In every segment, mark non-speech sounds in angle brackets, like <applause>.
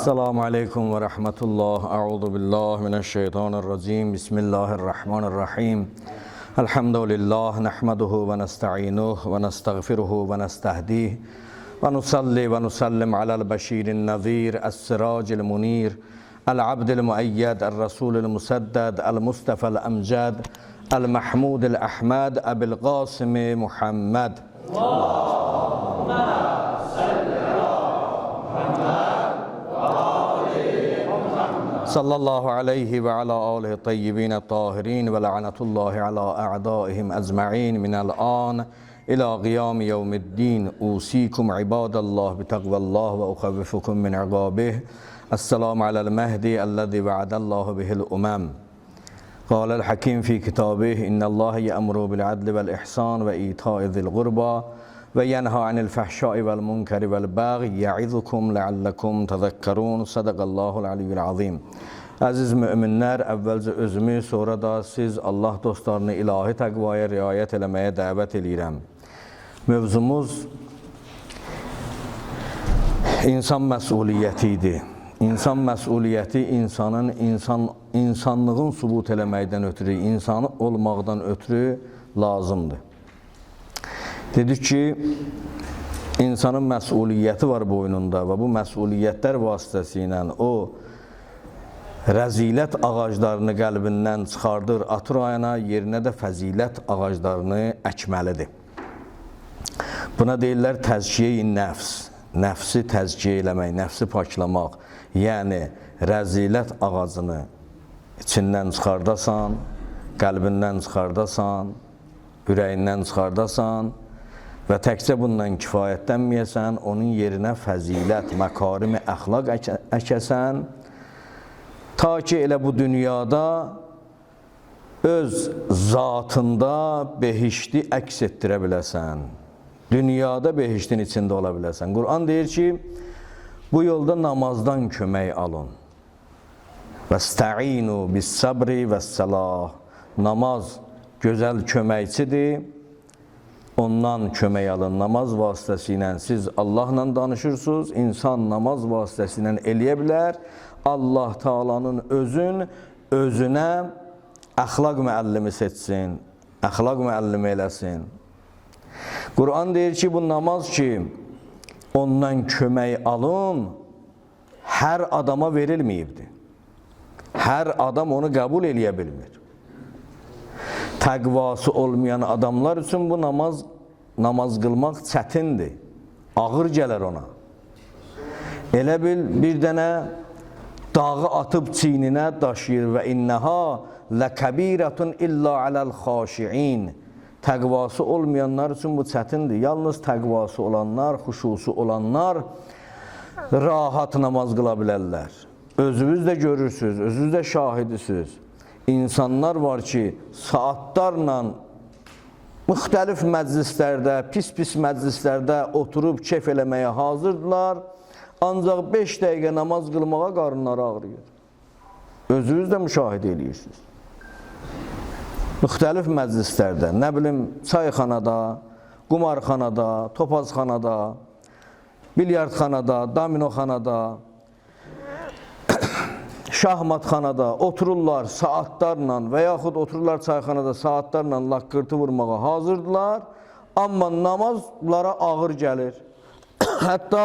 السلام عليكم ورحمة الله. أعوذ بالله من الشيطان الرجيم. بسم الله الرحمن الرحيم. الحمد لله نحمده ونستعينه ونستغفره ونستهديه ونصلي ونسلم على البشير النذير السراج المنير العبد المؤيد الرسول المسدد المصطفى الأمجد المحمود الأحمد أبي القاسم محمد. صلى الله عليه وعلى آله الطيبين الطاهرين ولعنة الله على أعدائهم أجمعين. من الآن إلى قيام يوم الدين أوصيكم عباد الله بتقوى الله وأخوفكم من عقابه. السلام على المهدي الذي وعد الله به الأمم. قال الحكيم في كتابه إن الله يأمر بالعدل والإحسان وإيتاء ذي القربى. ve yenha anil fahşai vel munkeri vel baghi ya'izukum leallekum tezekkerun. Sadakallahul aliyyul azim. Əziz möminlər, əvvəlcə özümü, sonra da siz Allah dostlarını ilahi təqvaya riayət eləməyə dəvət eləyirəm. Mövzumuz insan məsuliyyəti idi. İnsan məsuliyyəti insanın insan insanlığın sübut eləməkdən ötürü, insan olmaqdan ötürü lazımdır. Dedik ki, insanın məsuliyyəti var boynunda və bu məsuliyyətlər vasitəsilə o rəzilət ağaclarını qəlbindən çıxardır, atır ayına, yerinə də fəzilət ağaclarını əkməlidir. Buna deyirlər təzkiyə-i nəfs, nəfsi təzkiyə eləmək, nəfsi paklamaq, yəni rəzilət ağacını içindən çıxardasan, qəlbindən çıxardasan, ürəyindən çıxardasan və təkcə bundan kifayətlənməyəsən, onun yerinə fəzilət, məkarimi, əxlaq əkəsən, ta ki elə bu dünyada öz zatında behişti əks etdirə biləsən. Dünyada behiştin içində ola biləsən. Quran deyir ki, bu yolda namazdan kömək alın. Vəstəinu bis-sabri vəs-salah. Namaz gözəl köməkçidir. Ondan kömək alın. Namaz vasitəsilə siz Allahla danışırsınız. İnsan namaz vasitəsilə eləyə bilər. Allah Taalanın özün özünə əxlaq müəllimi seçsin. Əxlaq müəllimi eləsin. Quran deyir ki, bu namaz ki, ondan kömək alın, hər adama verilməyibdir. Hər adam onu qəbul eləyə bilmir. Təqvası olmayan adamlar üçün bu namaz namaz qılmaq çətindir. Ağır gələr ona. Elə bil bir dənə dağı atıb çiyninə daşıyır və innəha ləkəbirətun illa aləl xaşiin. Təqvası olmayanlar üçün bu çətindir. Yalnız təqvası olanlar, xuşusu olanlar rahat namaz qıla. Özünüz də görürsünüz, özünüz də şahidisiniz. İnsanlar var ki, saatlarla müxtəlif məclislərdə, pis-pis məclislərdə oturub kef eləməyə hazırdılar. Ancaq 5 dəqiqə namaz qılmağa qarınları ağrıyır. Özünüz də müşahidə edirsiniz. Müxtəlif məclislərdə, nə bilim, çayxanada, qumarxanada, topazxanada, bilyardxanada, dominoxanada, şahmatxanada otururlar saatlarla və yaxud otururlar çayxanada saatlarla laqqırtı vurmağa hazırdılar, amma namazlara ağır gəlir. <coughs> Hətta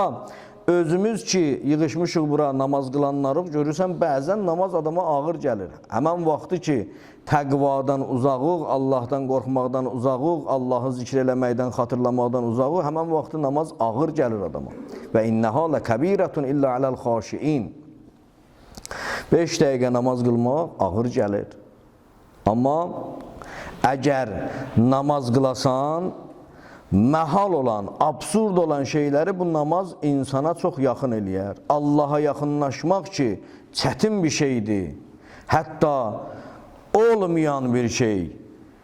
özümüz ki, yığışmışıq bura namaz qılanları görürsən, bəzən namaz adama ağır gəlir. Həmən vaxtı ki, təqvadan uzağıq, Allahdan qorxmaqdan uzağıq, Allahı zikr eləməkdən, xatırlamaqdan uzağıq, həmən vaxtı namaz ağır gəlir adama. Və innəhə ləkəbirətun illə aləl xaşiin. 5 dəqiqə namaz qılmaq ağır gəlir. Amma əgər namaz qılasan, məhal olan, absurd olan şeyləri bu namaz insana çox yaxın eləyər. Allaha yaxınlaşmaq ki, çətin bir şeydir. Hətta olmayan bir şey,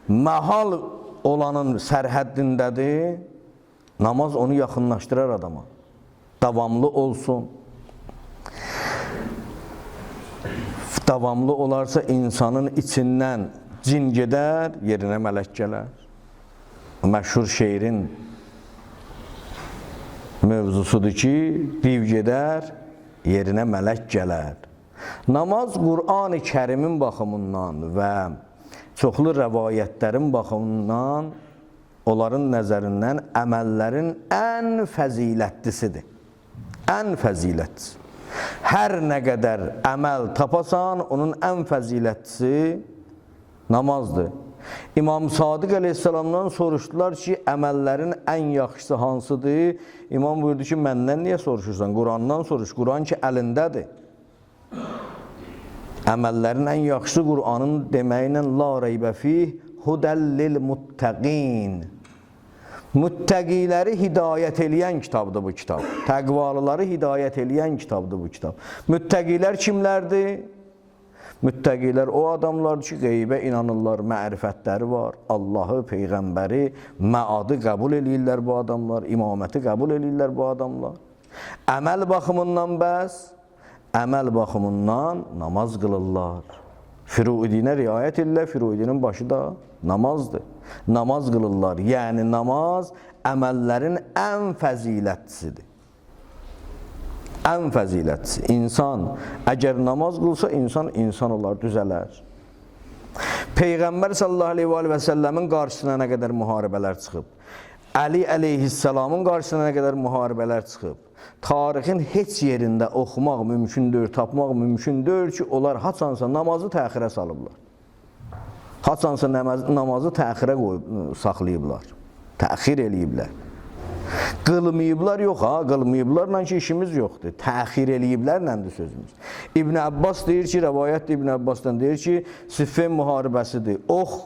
məhal olanın sərhəddindədir, namaz onu yaxınlaşdırar adama. Davamlı olsun. Davamlı olarsa insanın içindən cin gedər, yerinə mələk gələr. Məşhur şeirin mövzusudur ki, div gedər, yerinə mələk gələr. Namaz Qur'an-ı Kərimin baxımından və çoxlu rəvayətlərin baxımından onların nəzərindən əməllərin ən fəzilətlisidir. Ən fəzilətlisi. Hər nə qədər əməl tapasan, onun ən fəzilətlisi namazdır. İmam Sadiq əleyhissalamdan soruşdular ki, əməllərin ən yaxşısı hansıdır? İmam buyurdu ki, məndən niyə soruşursan? Qurandan soruş. Quran ki, əlindədir. Əməllərin ən yaxşısı Quranın deməyinə la reybə fih hudəllil muttəqin. Müttəqiləri hidayət eləyən kitabdır bu kitab. Təqvalıları hidayət eləyən kitabdır bu kitab. Müttəqilər kimlərdir? Müttəqilər o adamlardır ki, qeybə inanırlar, mərifətləri var. Allahı, Peyğəmbəri, məadı qəbul eləyirlər bu adamlar, imaməti qəbul eləyirlər bu adamlar. Əməl baxımından bəs, əməl baxımından namaz qılırlar. Firuidinə riayət edirlər, firuidinin başı da namazdır. Namaz qılırlar. Yəni namaz əməllərin ən fəzilətlisidir. Ən fəzilətlisi. İnsan əgər namaz qılsa, insan insan olar, düzələr. Peyğəmbər sallallahu əleyhi və səlləmin qarşısına nə qədər müharibələr çıxıb. Əli əleyhissalamın qarşısına nə qədər müharibələr çıxıb. Tarixin heç yerində oxumaq mümkün deyil, tapmaq mümkün deyil ki, onlar haçansa namazı təxirə salıblar. Haçansa namaz, namazı təxirə qoyub saxlayıblar. Təxir eləyiblər. Qılmayıblar yox ha, qılmayıblarla ki işimiz yoxdur. Təxir eləyiblərlədir sözümüz. İbn Abbas deyir ki, rəvayət İbn Abbasdan deyir ki, Siffin müharibəsidir. Ox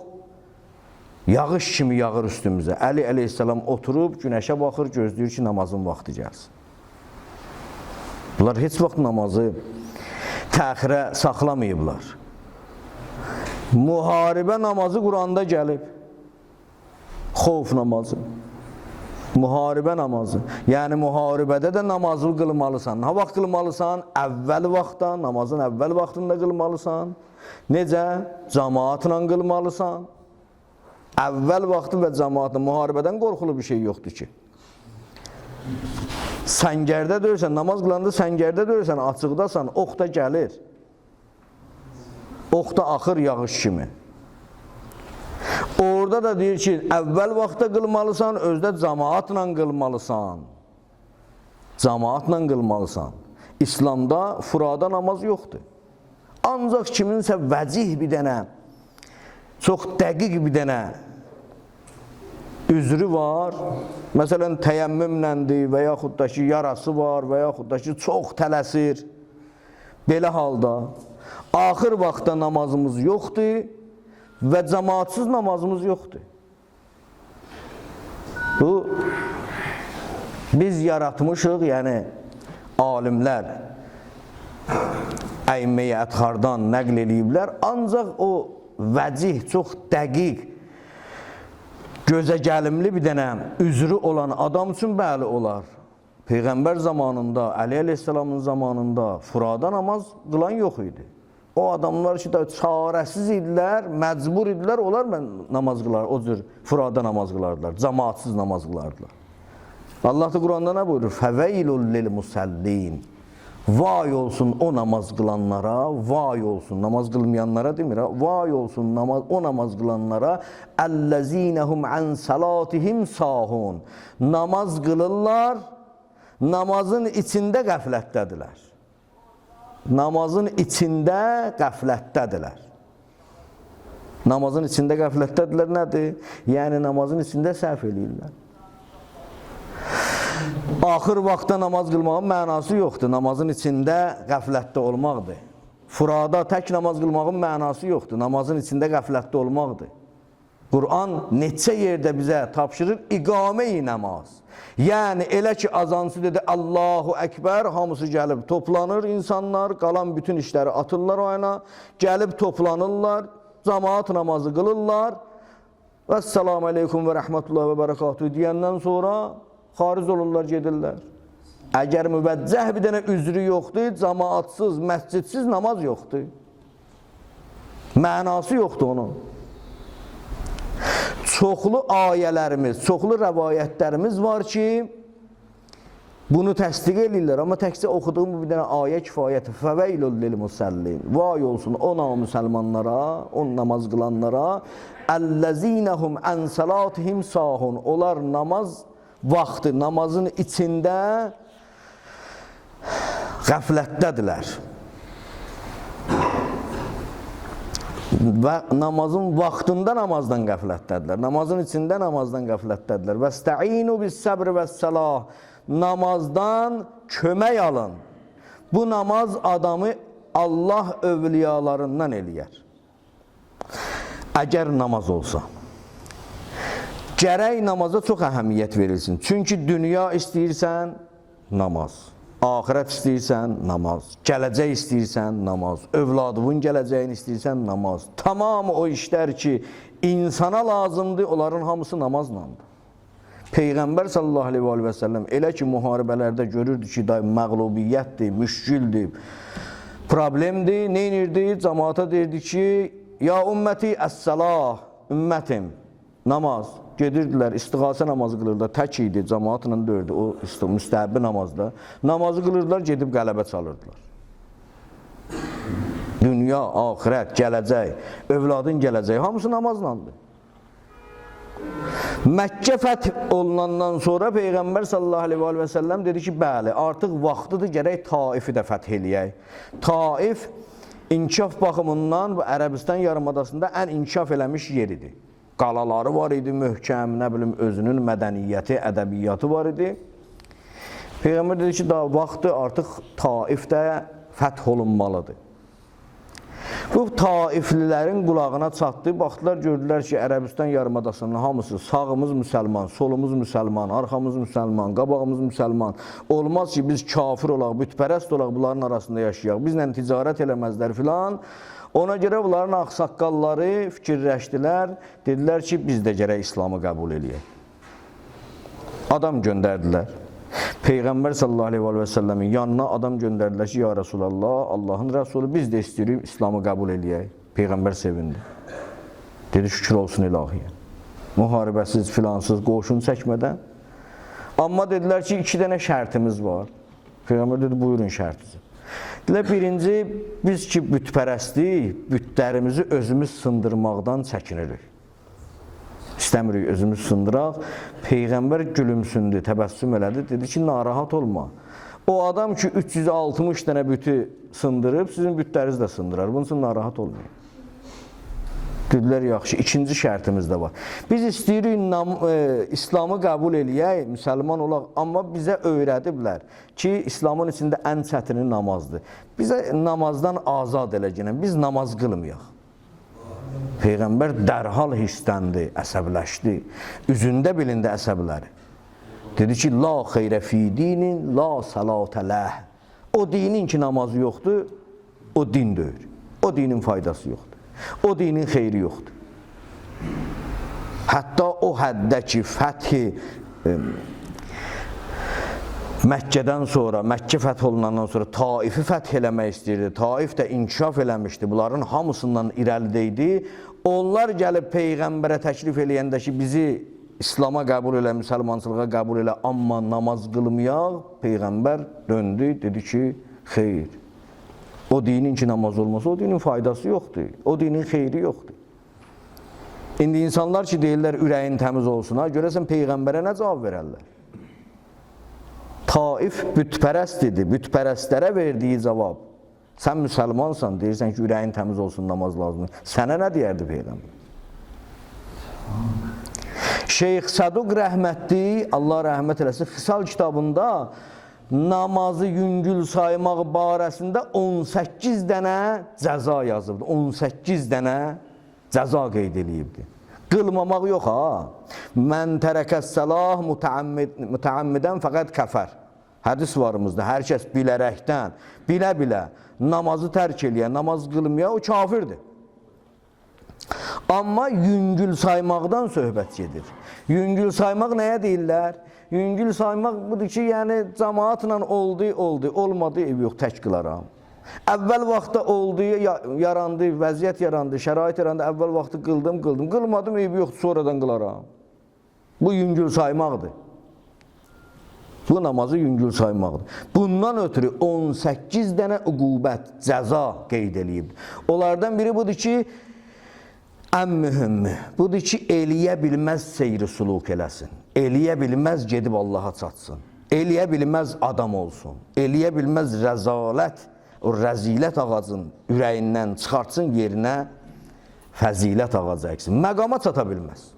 yağış kimi yağır üstümüzə. Əli əleyhissalam oturub günəşə baxır, gözləyir ki, namazın vaxtı gəlsin. Bunlar heç vaxt namazı təxirə saxlamayıblar. Müharibə namazı Quranda gəlib. Xof namazı. Müharibə namazı. Yəni müharibədə də namazı qılmalısan. Nə vaxt qılmalısan? Əvvəl vaxtda, namazın əvvəl vaxtında qılmalısan. Necə? Cəmaatla qılmalısan. Əvvəl vaxtı və cəmaatla müharibədən qorxulu bir şey yoxdur ki. Səngərdə döyürsən, namaz qılanda səngərdə döyürsən, açıqdasan, ox da gəlir. Ox da axır yağış kimi. Orada da deyir ki, əvvəl vaxtda qılmalısan, özdə cəmaatla qılmalısan. Cəmaatla qılmalısan. İslamda furada namaz yoxdur. Ancaq kiminsə vəcih bir dənə, çox dəqiq bir dənə üzrü var. Məsələn, təyəmmümləndir və yaxud da ki, yarası var və yaxud da ki, çox tələsir. Belə halda axır vaxtda namazımız yoxdur və cəmaatsız namazımız yoxdur. Bu biz yaratmışıq, yəni alimlər əyməyə ətxardan nəql eləyiblər, ancaq o vəcih, çox dəqiq, gözə gəlimli bir dənə üzrü olan adam üçün bəli olar. Peyğəmbər zamanında, Əli əleyhissalamın zamanında furada namaz qılan yox idi. O adamlar ki, da çarəsiz idilər, məcbur idilər, onlar mən namaz qılar, o cür furada namaz qılardılar, cəmaatsız namaz qılardılar. Allah da Quranda nə buyurur? Fəveylul lil musallin. Vay olsun o namaz qılanlara, vay olsun namaz qılmayanlara demir ha. Vay olsun namaz o namaz qılanlara əlləzinəhum an salatihim sahun. Namaz qılırlar, namazın içində qəflətdədirlər. Namazın içində qəflətdədirlər. Namazın içində qəflətdədirlər nədir? Yəni namazın içində səhv eləyirlər. Axır vaxtda namaz qılmağın mənası yoxdur. Namazın içində qəflətdə olmaqdır. Furada tək namaz qılmağın mənası yoxdur. Namazın içində qəflətdə olmaqdır. Quran neçə yerdə bizə tapşırır iqamə-i namaz. Yəni elə ki azancı dedi Allahu Əkbər, hamısı gəlib toplanır insanlar, qalan bütün işləri atırlar o yana, gəlib toplanırlar, cemaat namazı qılırlar. Vəssalamu aleykum və rəhmətullah və bərəkatuhu deyəndən sonra xaric olurlar, gedirlər. Əgər müvəccəh bir dənə üzrü yoxdur, cəmaatsız, məscidsiz namaz yoxdur. Mənası yoxdur onun. Çoxlu ayələrimiz, çoxlu rəvayətlərimiz var ki, Bunu təsdiq edirlər, amma təkcə oxuduğum bir dənə ayə kifayətdir. Fəveylul lil musallin. Vay olsun o namüsəlmanlara, o namaz qılanlara, əlləzinəhum ən salatihim sahun. Onlar namaz vaxtı, namazın içində <sighs> qəflətdədirlər. Və namazın vaxtında namazdan qəflətdədirlər. Namazın içində namazdan qəflətdədirlər. Və stəinu bis səbr və səlah. Namazdan kömək alın. Bu namaz adamı Allah övliyalarından eləyər. Əgər namaz olsa. Gərək namaza çox əhəmiyyət verilsin. Çünki dünya istəyirsən, namaz. Axirət istəyirsən, namaz. Gələcək istəyirsən, namaz. Övladının gələcəyini istəyirsən, namaz. Tamamı o işlər ki, insana lazımdır, onların hamısı namazlandır. Peyğəmbər sallallahu aleyhi və səlləm elə ki, müharibələrdə görürdü ki, da məğlubiyyətdir, müşküldür, problemdir, nə edirdi? Cəmaata deyirdi ki, ya ümməti əs-səlah, ümmətim, namaz. Gedirdilər, istiğasə namazı qılırlar, tək idi, cəmaatla dördü, o müstəhəbbi namazda. Namazı qılırdılar, gedib qələbə çalırdılar. Dünya, axirət, gələcək, övladın gələcəyi, hamısı namazlandı. Məkkə fəth olunandan sonra Peyğəmbər sallallahu əleyhi və səlləm dedi ki, bəli, artıq vaxtıdır gərək Taifi də fəth eləyək. Taif inkişaf baxımından bu Ərəbistan yarımadasında ən inkişaf eləmiş yeridir. Qalaları var idi, möhkəm, nə bilim özünün mədəniyyəti, ədəbiyyatı var idi. Peyğəmbər dedi ki, daha vaxtı artıq Taifdə fəth olunmalıdır. Bu taiflilərin qulağına çatdı. Baxdılar, gördülər ki, Ərəbistan yarımadasının hamısı sağımız müsəlman, solumuz müsəlman, arxamız müsəlman, qabağımız müsəlman. Olmaz ki, biz kafir olaq, bütpərəst olaq, bunların arasında yaşayaq. Bizlə ticarət eləməzlər filan. Ona görə bunların ağsaqqalları fikirləşdilər. Dedilər ki, biz də gərək İslamı qəbul eləyək. Adam göndərdilər. Peyğəmbər sallallahu əleyhi və səlləmin yanına adam göndərdilər ki, ya Rasulullah, Allahın rəsulu biz də istəyirik İslamı qəbul eləyək. Peyğəmbər sevindi. Dedi şükür olsun ilahiyə. Müharibəsiz, filansız, qoşun çəkmədən. Amma dedilər ki, iki dənə şərtimiz var. Peyğəmbər dedi, buyurun şərtinizi. Dedilər, birinci, biz ki, bütpərəstlik, bütlərimizi özümüz sındırmaqdan çəkinirik. İstəmirik özümüz sındıraq. Peyğəmbər gülümsündü, təbəssüm elədi. Dedi ki, narahat olma. O adam ki 360 dənə bütü sındırıb, sizin bütlərinizi də sındırar. Bunun üçün narahat olmayın. Dedilər, yaxşı, ikinci şərtimiz də var. Biz istəyirik nam, e, İslamı qəbul eləyək, müsəlman olaq, amma bizə öyrədiblər ki, İslamın içində ən çətini namazdır. Bizə namazdan azad eləcəkən, biz namaz qılmayaq. Peyğəmbər dərhal hissləndi, əsəbləşdi. Üzündə bilindi əsəbləri. Dedi ki, la xeyrə fi dinin, la salatə ləh. O dinin ki, namazı yoxdur, o din deyir. O dinin faydası yoxdur. O dinin xeyri yoxdur. Hətta o həddə ki, fəthi Məkkədən sonra, Məkkə fəth olunandan sonra Taifi fəth eləmək istəyirdi. Taif də inkişaf eləmişdi. Bunların hamısından irəlidə idi. Onlar gəlib Peyğəmbərə təklif eləyəndə ki, bizi İslam'a qəbul elə, müsəlmançılığa qəbul elə, amma namaz qılmayaq. Peyğəmbər döndü, dedi ki, xeyr. O dinin ki, namaz olmasa, o dinin faydası yoxdur. O dinin xeyri yoxdur. İndi insanlar ki, deyirlər, ürəyin təmiz olsun, ha, görəsən Peyğəmbərə nə cavab verərlər? Taif bütpərəst idi. Bütpərəstlərə verdiyi cavab. Sən müsəlmansan, deyirsən ki, ürəyin təmiz olsun, namaz lazımdır. Sənə nə deyərdi Peyğəmbər? Şeyx Saduq rəhmətli, Allah rəhmət eləsin, Xisal kitabında namazı yüngül saymaq barəsində 18 dənə cəza yazıbdı. 18 dənə cəza qeyd eləyibdi. Qılmamaq yox ha. Mən tərəkəs səlah mütəammid, mütəammidən fəqət kəfər. Hədis varımızda hər kəs bilərəkdən, bilə-bilə namazı tərk eləyən, namaz qılmayan o kafirdir. Amma yüngül saymaqdan söhbət gedir. Yüngül saymaq nəyə deyirlər? Yüngül saymaq budur ki, yəni cəmaatla oldu, oldu, olmadı, yox, tək qılaram. Əvvəl vaxtda oldu, ya- yarandı, vəziyyət yarandı, şərait yarandı, əvvəl vaxtı qıldım, qıldım, qılmadım, ev yox, sonradan qılaram. Bu yüngül saymaqdır. Bu namazı yüngül saymaqdır. Bundan ötürü 18 dənə uqubət, cəza qeyd eləyib. Onlardan biri budur ki, ən mühümü budur ki, eləyə bilməz seyri suluk eləsin. Eləyə bilməz gedib Allaha çatsın. Eləyə bilməz adam olsun. Eləyə bilməz rəzalət, o rəzilət ağacın ürəyindən çıxartsın yerinə fəzilət ağacı əksin. Məqama çata bilməz.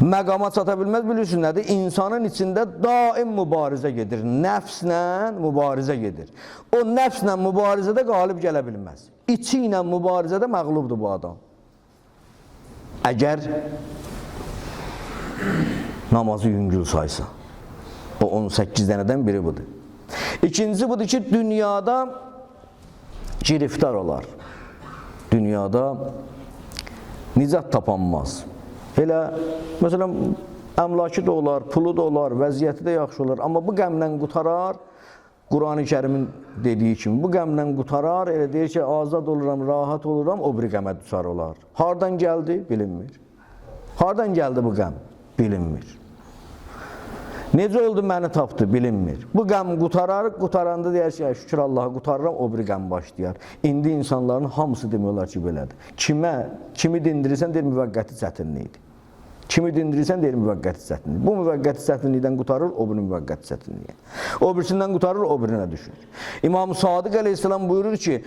Məqama çata bilməz bilirsiniz nədir? İnsanın içində daim mübarizə gedir. Nəfslə mübarizə gedir. O nəfslə mübarizədə qalib gələ bilməz. İçi ilə mübarizədə məğlubdur bu adam. Əgər namazı yüngül saysa. O 18 dənədən biri budur. İkincisi budur ki, dünyada giriftar olar. Dünyada nicat tapanmaz. Elə, məsələn, əmlakı da olar, pulu da olar, vəziyyəti də yaxşı olar. Amma bu qəmlə qutarar, Qurani kərimin dediyi kimi, bu qəmlə qutarar, elə deyir ki, azad oluram, rahat oluram, o bir qəmə düşər olar. Hardan gəldi? Bilinmir. Hardan gəldi bu qəm? Bilinmir. Necə oldu məni tapdı? Bilinmir. Bu qəm qutarar, qutaranda deyər ki, şükür Allaha qutarıram, o bir qəm başlayar. İndi insanların hamısı demək olar ki, belədir. Kimə, kimi dindirirsən, deyir müvəqqəti çətinlikdir. Kimi dindirirsən, deyir müvəqqəti çətinlik. Bu müvəqqəti çətinlikdən qutarır, o biri müvəqqəti çətinliyə. O birisindən qutarır, o birinə düşür. İmam Sadiq əleyhissalam buyurur ki,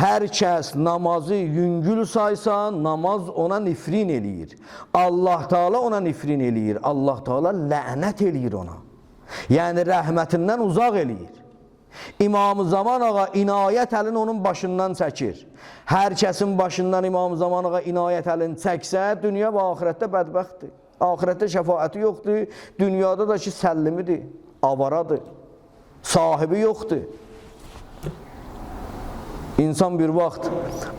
hər kəs namazı yüngül saysa, namaz ona nifrin eləyir. Allah Taala ona nifrin eləyir. Allah Taala lənət eləyir ona. Yəni rəhmətindən uzaq eləyir. İmam-ı Zaman ağa inayət əlini onun başından çəkir. Hər kəsin başından İmam-ı Zaman ağa inayət əlini çəksə, dünya və axirətdə bədbəxtdir. Axirətdə şəfaəti yoxdur, dünyada da ki səllimidir, avaradır, sahibi yoxdur. İnsan bir vaxt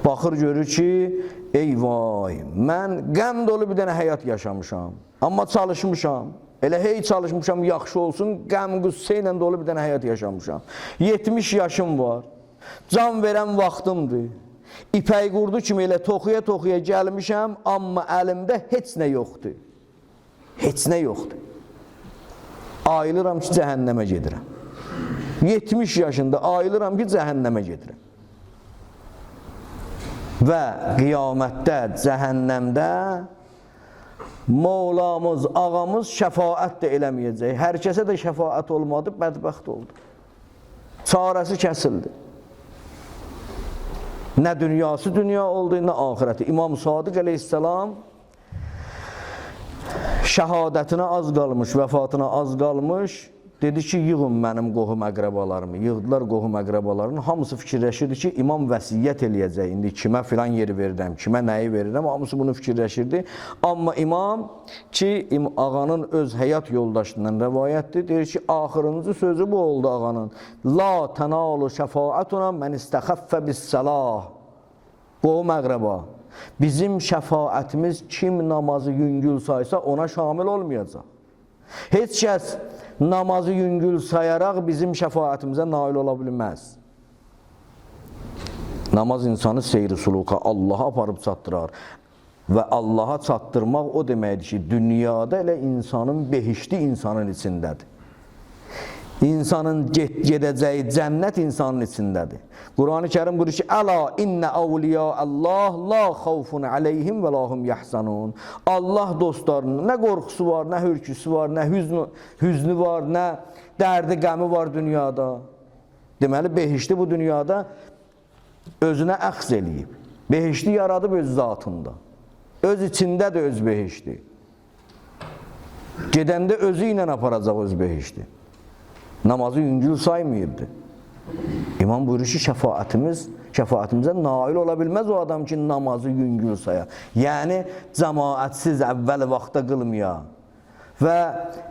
baxır görür ki, ey vay, mən qəm dolu bir dənə həyat yaşamışam. Amma çalışmışam. Elə hey çalışmışam, yaxşı olsun, qəm qüssə ilə dolu bir dənə həyat yaşamışam. 70 yaşım var. Can verən vaxtımdır. İpək qurdu kimi elə toxuya-toxuya gəlmişəm, amma əlimdə heç nə yoxdur. Heç nə yoxdur. Ayılıram ki, cəhənnəmə gedirəm. 70 yaşında ayılıram ki, cəhənnəmə gedirəm. Və qiyamətdə, cəhənnəmdə Mevlamız, ağamız şəfaət də eləməyəcək. Hər kəsə də şəfaət olmadı, bədbəxt oldu. Çarəsi kəsildi. Nə dünyası dünya oldu, nə axirəti. İmam Sadiq əleyhissalam şəhadətinə az qalmış, vəfatına az qalmış, dedi ki, yığın mənim qohum əqrəbalarımı. Yığdılar qohum əqrəbalarını. Hamısı fikirləşirdi ki, imam vəsiyyət eləyəcək. İndi kimə filan yeri verirəm, kimə nəyi verirəm. Hamısı bunu fikirləşirdi. Amma imam ki, im ağanın öz həyat yoldaşından rəvayətdir. Deyir ki, axırıncı sözü bu oldu ağanın. La tənalu şəfaətuna mən istəxəffə bis-səlah. Qohum əqrəba. Bizim şəfaətimiz kim namazı yüngül saysa ona şamil olmayacaq. Heç kəs namazı yüngül sayaraq bizim şəfaətimizə nail ola bilməz. Namaz insanı seyri suluka Allaha aparıb çatdırar. Və Allaha çatdırmaq o deməkdir ki, dünyada elə insanın behişti insanın içindədir. İnsanın gedəcəyi cənnət insanın içindədir. Qurani Kərim buyurur ki: "Əla innə awliya Allah la xawfun aleyhim və lahum yahzanun." Allah dostlarının nə qorxusu var, nə hürküsü var, nə hüznü, hüznü var, nə dərdi, qəmi var dünyada. Deməli behişti bu dünyada özünə əxz eləyib. Behişti yaradıb öz zatında. Öz içində də öz behişti. Gedəndə özü ilə aparacaq öz behişti. Namazı yüngül saymayırdı. İmam buyurur ki, şəfaətimiz, şəfaətimizə nail ola bilməz o adam ki, namazı yüngül sayar. Yəni, cəmaətsiz əvvəl vaxtda qılmaya. Və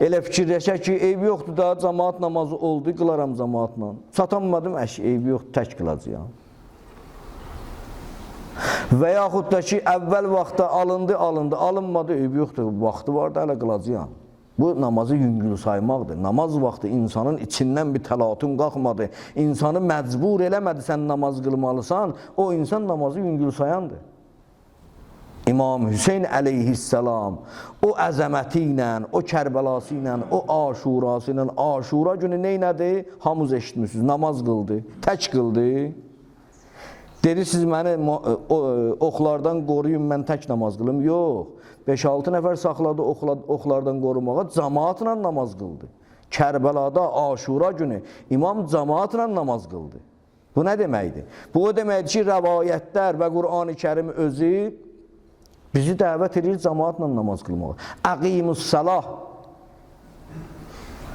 elə fikirləşək ki, eybi yoxdur da, cəmaat namazı oldu, qılaram cəmaatla. Çatanmadım, əş, eybi yoxdur, tək qılacaq. Və yaxud da ki, əvvəl vaxtda alındı, alındı, alınmadı, eybi yoxdur, vaxtı var da, hələ qılacaq. Bu namazı yüngül saymaqdır. Namaz vaxtı insanın içindən bir təlatüm qalxmadı. İnsanı məcbur eləmədi sən namaz qılmalısan, o insan namazı yüngül sayandır. İmam Hüseyn əleyhissalam o əzəməti o Kərbəlası o Aşurası ilə, Aşura günü nə elədi? Hamınız eşitmisiniz, namaz qıldı, tək qıldı. Dedi siz məni mo- o, oxlardan qoruyun, mən tək namaz qılım. Yox. 5-6 nəfər saxladı oxla, oxlardan qorumağa, cəmaatla namaz qıldı. Kərbəlada Aşura günü imam cəmaatla namaz qıldı. Bu nə deməkdir? Bu o deməkdir ki, rəvayətlər və Qurani Kərim özü bizi dəvət edir cəmaatla namaz qılmağa. Əqimus salah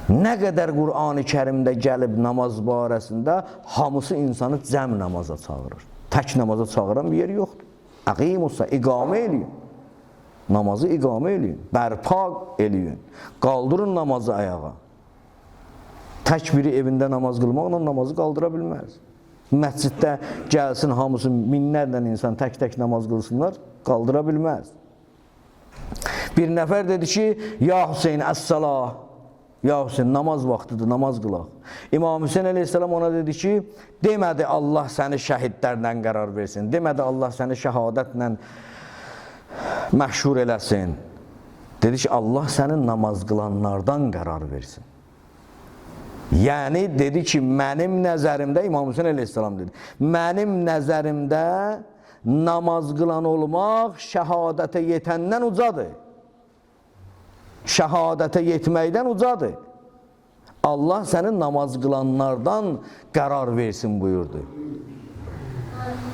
Nə qədər Qurani Kərimdə gəlib namaz barəsində hamısı insanı cəm namaza çağırır. Tək namaza çağıran bir yer yoxdur. Əqimusa iqamə eləyin. Namazı iqamə eləyin. Bərpa eləyin. Qaldırın namazı ayağa. Tək biri evində namaz qılmaqla namazı qaldıra bilməz. Məsciddə gəlsin hamısı minlərlə insan tək-tək namaz qılsınlar, qaldıra bilməz. Bir nəfər dedi ki, ya Hüseyn əs-salah. Ya Hüseyn namaz vaxtıdır, namaz qılaq. İmam Hüseyn əleyhissalam ona dedi ki, demədi Allah səni şəhidlərlə qərar versin. Demədi Allah səni şəhadətlə məşhur eləsin. Dedi ki, Allah səni namaz qılanlardan qərar versin. Yəni dedi ki, mənim nəzərimdə İmam Hüseyn əleyhissalam dedi. Mənim nəzərimdə namaz qılan olmaq şəhadətə yetəndən ucadır. Şəhadətə yetməkdən ucadır. Allah səni namaz qılanlardan qərar versin buyurdu.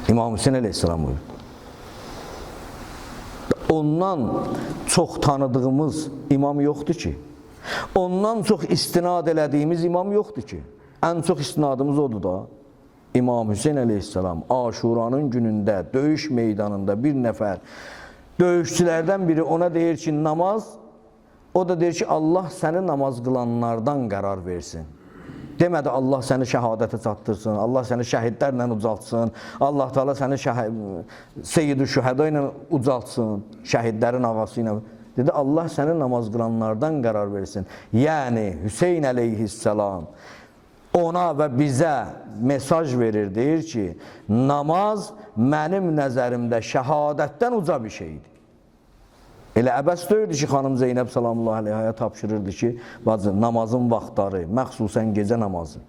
İmam Hüseyn əleyhissalam buyurdu. Ondan çox tanıdığımız imam yoxdur ki. Ondan çox istinad elədiyimiz imam yoxdur ki. Ən çox istinadımız odur da. İmam Hüseyn əleyhissalam Aşuranın günündə döyüş meydanında bir nəfər döyüşçülərdən biri ona deyir ki, namaz o da deyir ki, Allah səni namaz qılanlardan qərar versin. Demədi Allah səni şəhadətə çatdırsın, Allah səni şəhidlərlə ucaltsın, Allah Taala səni Seyyid-ü Şühəda ilə ucaltsın, şəhidlərin ağası ilə. Dedi Allah səni namaz qılanlardan qərar versin. Yəni Hüseyn əleyhissalam ona və bizə mesaj verir, deyir ki, namaz mənim nəzərimdə şəhadətdən uca bir şeydir. Elə əbəs deyildi ki, xanım Zeynəb salamullah əleyhaya tapşırırdı ki, bacı, namazın vaxtları, məxsusən gecə namazı.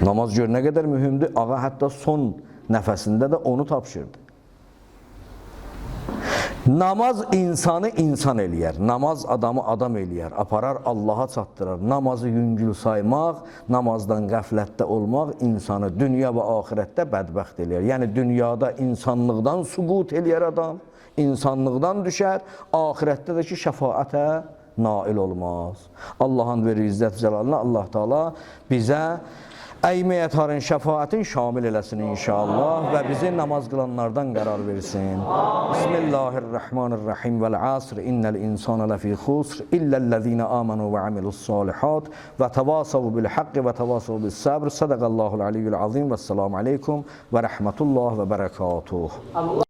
Namaz gör nə qədər mühümdür. Ağa hətta son nəfəsində də onu tapşırdı. Namaz insanı insan eləyər. Namaz adamı adam eləyər. Aparar Allaha çatdırar. Namazı yüngül saymaq, namazdan qəflətdə olmaq insanı dünya və axirətdə bədbəxt eləyər. Yəni dünyada insanlıqdan süqut eləyər adam, insanlıqdan düşər, axirətdə də ki şəfaətə nail olmaz. Allahın verir izzət cəlalına Allah Taala bizə Əymə yatarın şəfaətin şamil eləsin inşallah və bizi namaz qılanlardan qərar versin. Bismillahirrahmanirrahim vəl asr innel insana ləfi xusr illellezine amanu və amilus salihat və təvasav bil haqqi və təvasav bis sabr. Sadaqallahul aliyyul azim və selamu aleykum və rəhmətullah və bərəkatuh.